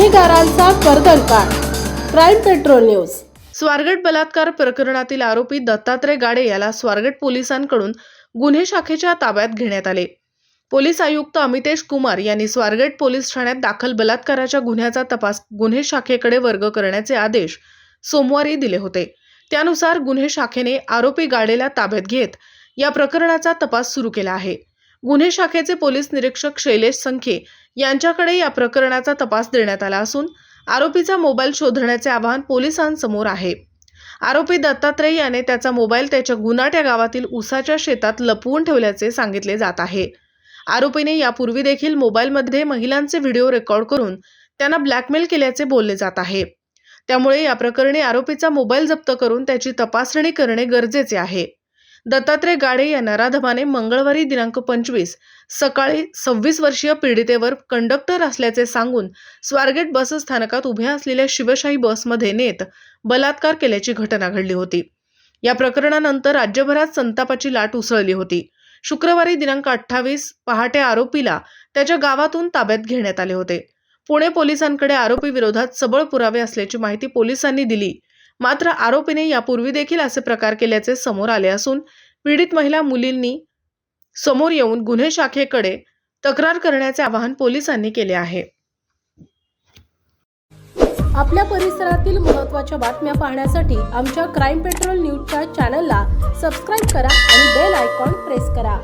गुन्हेगारांचा कर्दनकाळ crime patrol news. Swargate बलात्कार प्रकरणातील आरोपी दत्तात्रय गाडे याला स्वारगेट पोलिसांकडून गुन्हे शाखेच्या ताब्यात घेण्यात आले. पोलीस आयुक्त अमितेश कुमार यांनी स्वारगेट पोलीस ठाण्यात दाखल बलात्काराच्या गुन्ह्याचा तपास गुन्हे शाखेकडे वर्ग करण्याचे आदेश सोमवारी दिले होते. त्यानुसार गुन्हे शाखेने आरोपी गाडेला ताब्यात घेत या प्रकरणाचा तपास सुरू केला आहे. गुन्हे शाखेचे पोलीस निरीक्षक शैलेश संखे यांच्याकडे या प्रकरणाचा तपास देण्यात आला असून आरोपीचा मोबाईल शोधण्याचे आवाहन पोलिसांसमोर आहे. आरोपी दत्तात्रय याने त्याचा मोबाईल त्याच्या गुनाट्या गावातील उसाच्या शेतात लपवून ठेवल्याचे सांगितले जात आहे. आरोपीने यापूर्वी देखील मोबाईलमध्ये महिलांचे व्हिडिओ रेकॉर्ड करून त्यांना ब्लॅकमेल केल्याचे बोलले जात आहे. त्यामुळे या प्रकरणी आरोपीचा मोबाईल जप्त करून त्याची तपासणी करणे गरजेचे आहे. दत्तात्रय गाडे या नराधमाने मंगळवारी दिनांक पंचवीस सकाळी सव्वीस वर्षीय पीडितेवर कंडक्टर असल्याचे सांगून स्वारगेट बस स्थानकात उभ्या असलेल्या शिवशाही बसमध्ये नेत बलात्कार केल्याची घटना घडली होती. या प्रकरणानंतर राज्यभरात संतापाची लाट उसळली होती. शुक्रवारी दिनांक अठ्ठावीस पहाटे आरोपीला त्याच्या गावातून ताब्यात घेण्यात आले होते. पुणे पोलिसांकडे आरोपी विरोधात सबळ पुरावे असल्याची माहिती पोलिसांनी दिली. मात्र आरोपीने यापूर्वी देखील असे प्रकार केल्याचे समोर आले असून पीडित महिला मुलींनी समोर येऊन गुन्हे शाखेकडे तक्रार करण्याचे आवाहन पोलिसांनी केले आहे. आपल्या परिसरातील महत्त्वाच्या बातम्या पाहण्यासाठी आमच्या क्राईम पेट्रोल न्यूजच्या चॅनलला सबस्क्राईब करा आणि बेल आयकॉन प्रेस करा.